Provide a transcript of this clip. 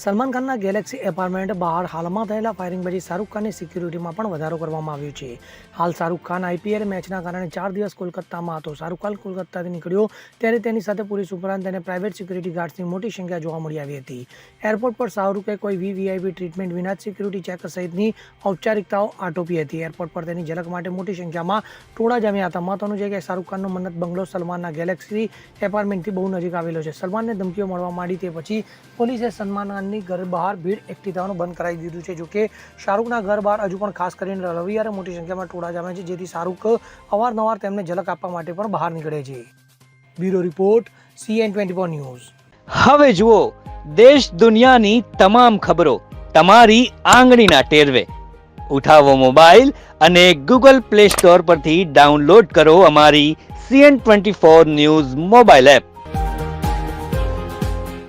સલમાન ખાનના Galaxy apartment બહાર હાલમાં થયેલા ફાયરિંગ પછી શાહરૂખ ખાનની સિક્યુરિટીમાં પણ વધારો કરવામાં આવ્યો છે. હાલ શાહરૂખ ખાન આઈપીએલ મેચના કારણે ચાર દિવસ કોલકાતામાં હતો. શાહરૂખ ખાન કોલકાતાથી નીકળ્યો ત્યારે તેની સાથે પોલીસ ઉપરાંત તેને પ્રાઇવેટ સિક્યુરિટી ગાર્ડ્સની મોટી સંખ્યા જોવા મળી આવી હતી. એરપોર્ટ પર શાહરૂખે કોઈ વીવીઆઈપી ટ્રીટમેન્ટ વિના જ સિક્યુરિટી ચેક સહિતની ઔપચારિકતાઓ આટોપી હતી. એરપોર્ટ પર તેની ઝલક માટે મોટી સંખ્યામાં ટોળા જમ્યા હતા. મહત્વનું છે કે શાહરૂખ ખાનનો મન્નત બંગલો સલમાનના ગેલેક્સી એપાર્ટમેન્ટથી બહુ નજીક આવેલો છે. સલમાનને ધમકીઓ મળવા માંડી તે પછી પોલીસે સલમાન ખાનની ઘર બહાર ભીડ એકઠી થવાનું બંધ કરાવી દીધું છે. જોકે શાહરૂખના ઘર બહાર હજુ પણ ખાસ કરીને રવિવારે મોટી સંખ્યામાં ટોળા જામે છે, જેથી શાહરૂખ અવારનવાર તેમને ઝલક આપવા માટે પણ બહાર નીકળે છે. Bureau report CN twenty four news. હવે જુઓ, દેશ દુનિયાની તમામ ખબરો તમારી આંગળીના ટેરવે. ઉઠાવો મોબાઈલ અને ગૂગલ પ્લે સ્ટોર પરથી ડાઉનલોડ કરો અમારી CN twenty four news mobile app.